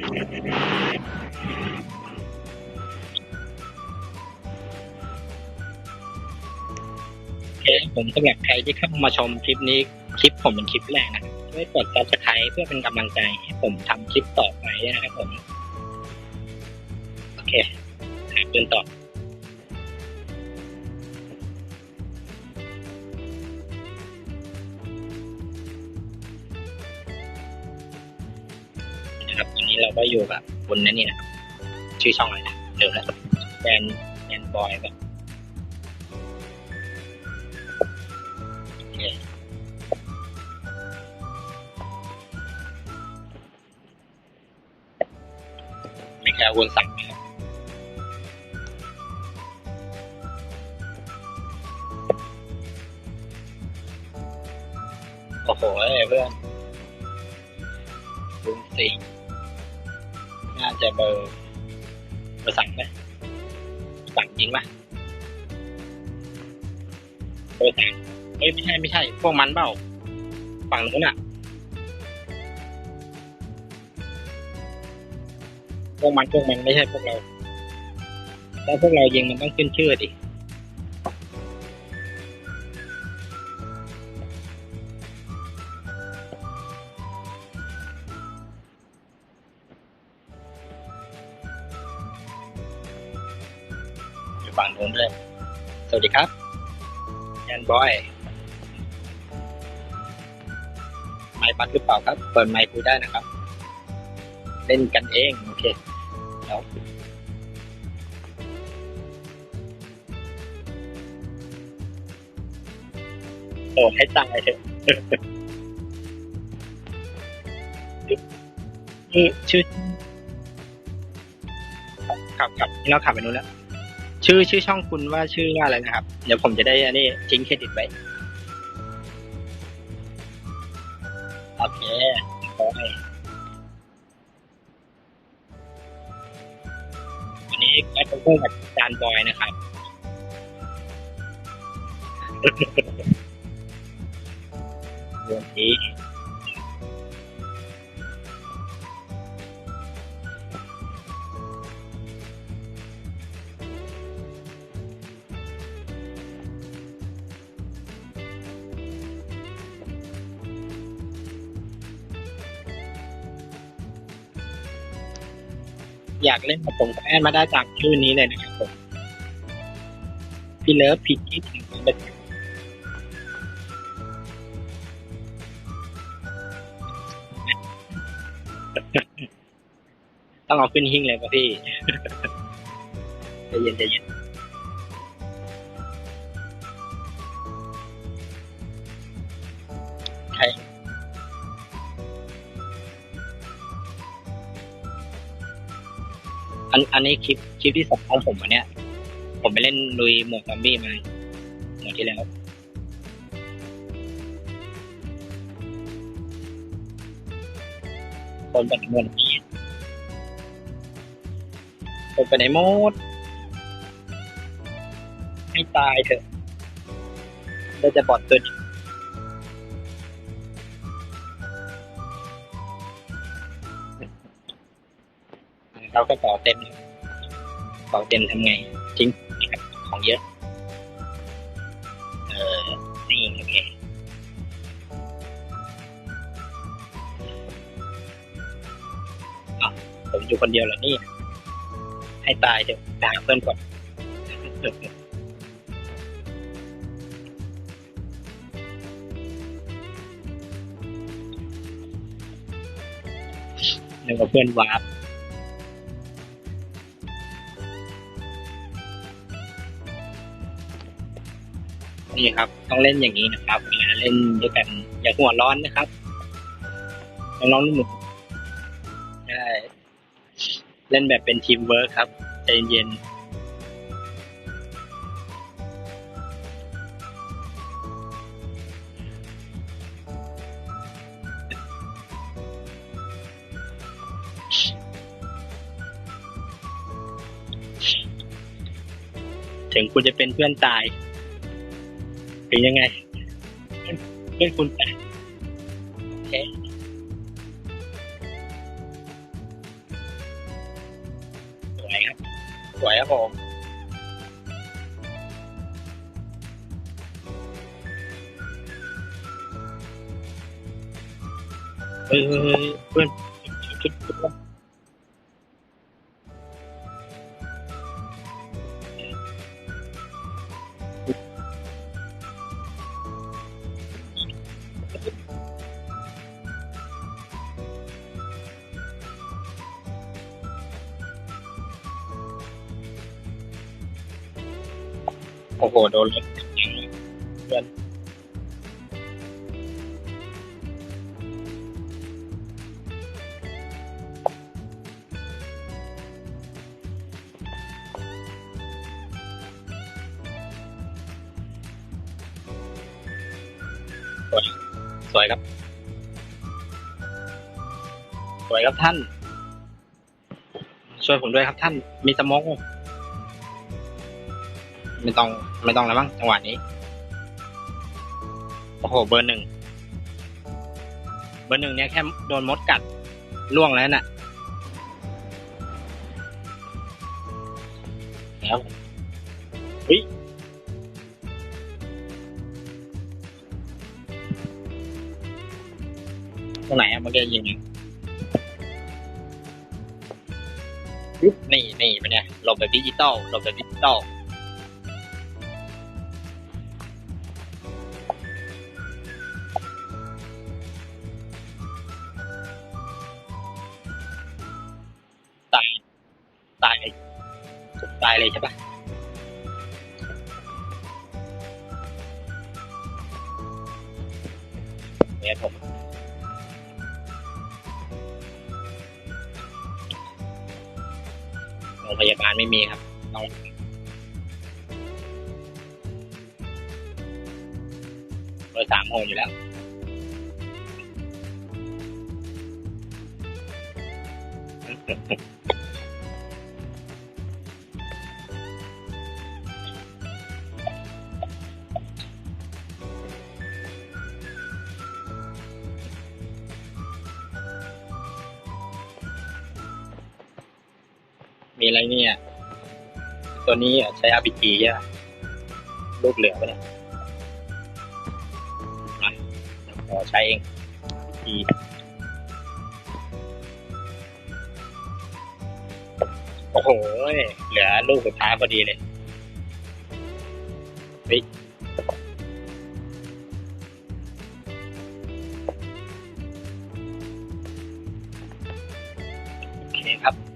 โอเคผมสำหรับใครที่เข้ามาชมคลิปนี้คลิปผมเป็นคลิปแรกนะครับช่วยกด subscribe เพื่อเป็นกำลังใจให้ผมทำคลิปต่อไปด้วยนะครับผม โอเคหาปืนต่อ นี้เราก็อยู่กับบนนั้นนี่นะชื่อช่องอะไรนะเร็วแล้วแบนแบนบอยแบบโอเคมีแค่วนสั่งนะครับโอ้โหเพื่อนดูสิน่ จะเบอร์เบอร์สั่งไหมสั่งจริงปะเบอร์สั่งเฮ้ยไม่ใช่ไม่ใช่ พวกมันเปล่า ฝั่งนู้นอะพวกมันพวกมันไม่ใช่พวกเราถ้าพวกเรายิงมันต้องขึ้นชื่อดิ อยู่ฝั่งนู้นเลย สวัสดีครับแอนบอย ไมค์ปัดหรือเปล่าครับ เปิดไมค์คุยได้นะครับ เล่นกันเอง โอเคแล้วโอ้ให้ตายเถอะชื่อชื่อขับขับนี่เราขับไปนู้นแล้ว ชื่อชื่อช่องคุณว่าชื่อว่าอะไรนะครับ เดี๋ยวผมจะได้อันนี้ทิ้งเครดิตไว้โอเคขอให้วันนี้ก็จะพูดกับจานบอยนะครับวันนี้ อยากเล่นกับผมก็แอนมาได้จากชื่อนี้เลยนะครับผมพี่เลิฟพี่กิ๊กเป็นต้องเอาขึ้นหิ้งเลยป่ะพี่ใจเย็นใจเย็น อันอันนี้คลิปคลิปที่สองของผมอันเนี้ย ผมไปเล่นลุยหมวดซอมบี้มาหมวดที่แล้ว คนไปไหนหมดคนไปไหนหมดให้ตายเถอะเราจะบอดตัวนี้ เราก็ต่อเต็มต่อเต็มทำไงจริงของเยอะ เออนี่โอเคผมอยู่คนเดียวเหรอนี่ ให้ตายเถอะด่าเพื่อนก่อนนึกว่าเพื่อนวาร์ป นี่ครับ ต้องเล่นอย่างนี้นะครับเวลาเล่นด้วยกันอย่าหัวร้อนนะครับน้องๆหนุ่มๆใช่เล่นแบบเป็นทีมเวิร์คครับใจเย็นถึงคุณจะเป็นเพื่อนตาย ถึงยังไงเพื่อนคุณตายโอเควยครับ สวยครับผมเฮ้ยเฮ้ยเฮ้ยเพื่อนชุดชุด โอ้โห โดนรถเพื่อนสวยสวยครับ สวยครับท่าน ช่วยผมด้วยครับท่าน มีสมองไม่ต้อง ไม่ต้องแล้วมั้งจังหวะนี้ โอ้โห เบอร์หนึ่ง เบอร์หนึ่งเนี่ยแค่โดนมดกัดล่วงแล้วน่ะแล้วเฮ้ยตรงไหนอะเมื่อกี้ยิงอะนี่นี่เป็นไงหลบแบบดิจิตอลหลบแบบดิจิตอล ตายเลยใช่ปะเนี่ยผมโรงพยาบาลไม่มีครับต้องเบอร์สามโหดอยู่แล้ว มีอะไรเนี่ย ตัวนี้ใช้ RPG ใช่ไหมลูกเหลือปะเนี่ยขอใช้เอง RPG โอ้โห เหลือลูกสุดท้ายพอดีเลยเฮ้ยโอเคครับ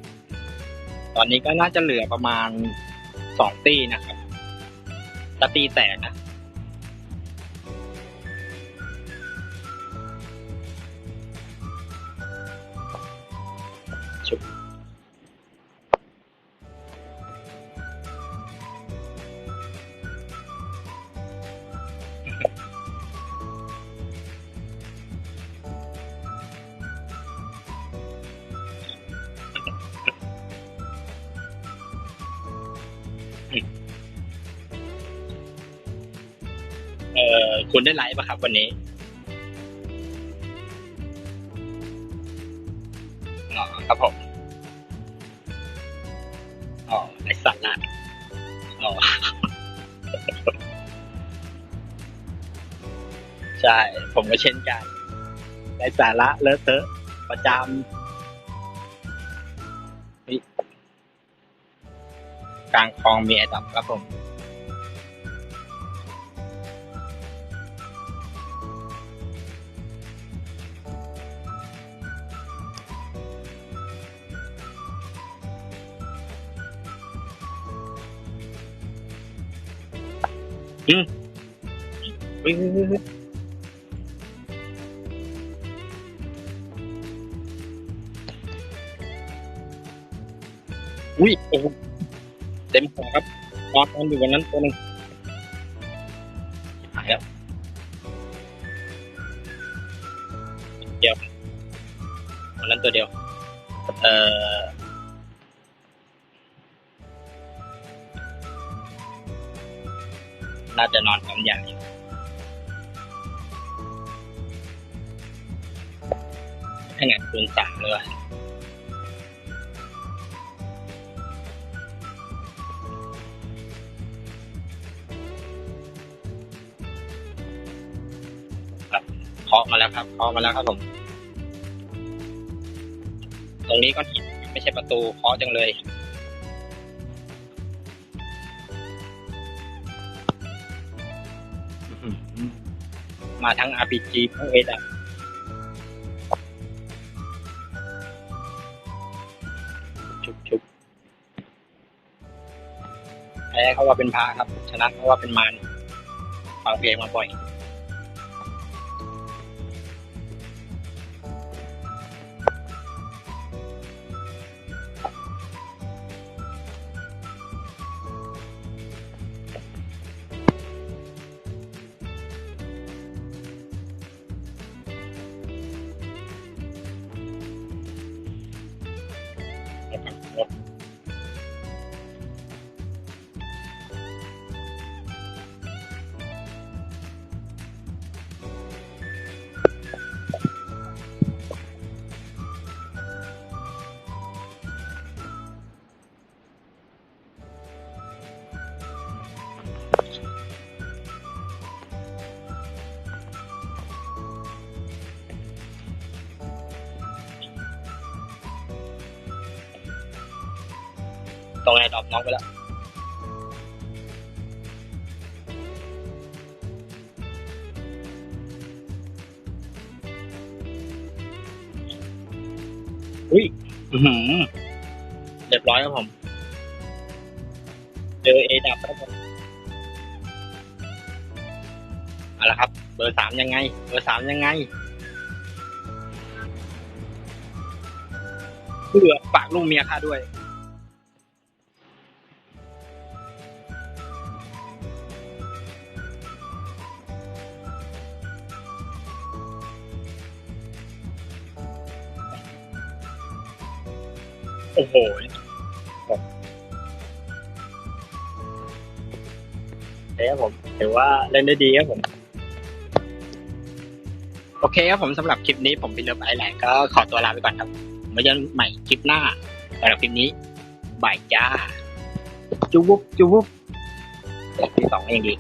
ตอนนี้ก็น่าจะเหลือประมาณสองตีนะครับจะตีแตกนะ คุณได้ไลฟ์ป่ะครับวันนี้อ๋อครับผมอ๋อไอสัตว์ละอ๋อใช่ ผมก็เช่นกันไอสาระเลอะเทอะประจำกลางคลองมีไอดับครับผม อืมเฮ้ยอุ้ยโอ้โหเต็มหัวครับนอนนอนอยู่บนนั้นตัวหนึงหายแล้วเดียววันนั้นตัวเดียว นาดคูณสามเลยครับเคาะมาแล้วครับเคาะมาแล้วครับผม ตรงนี้ก็ไม่ใช่ประตูเคาะจังเลยมาทั้ง RPG ทั้งเอดอะ เขาว่าเป็นพระครับชนะเขาว่าเป็นมารฟังเพลงมาบ่อย ตรงไหนดอปน้องไปแล้วอุ้ยอือหือเรียบร้อยครับผม เจอเอดับครับผมเอาละครับ เบอร์สามยังไง เบอร์สามยังไงเพื่อฝากลูกเมียข้าด้วย โอ้โหเอ้ครับผมถือว่าเล่นได้ดีครับผม โอเคครับผมสำหรับคลิปนี้ผมพินเลิฟไอแลนด์ก็ขอตัวลาไปก่อนครับไว้เจอกันใหม่คลิปหน้าสำหรับคลิปนี้บายจ้า จุ๊บจุ๊บวุ๊บที่สองเองดี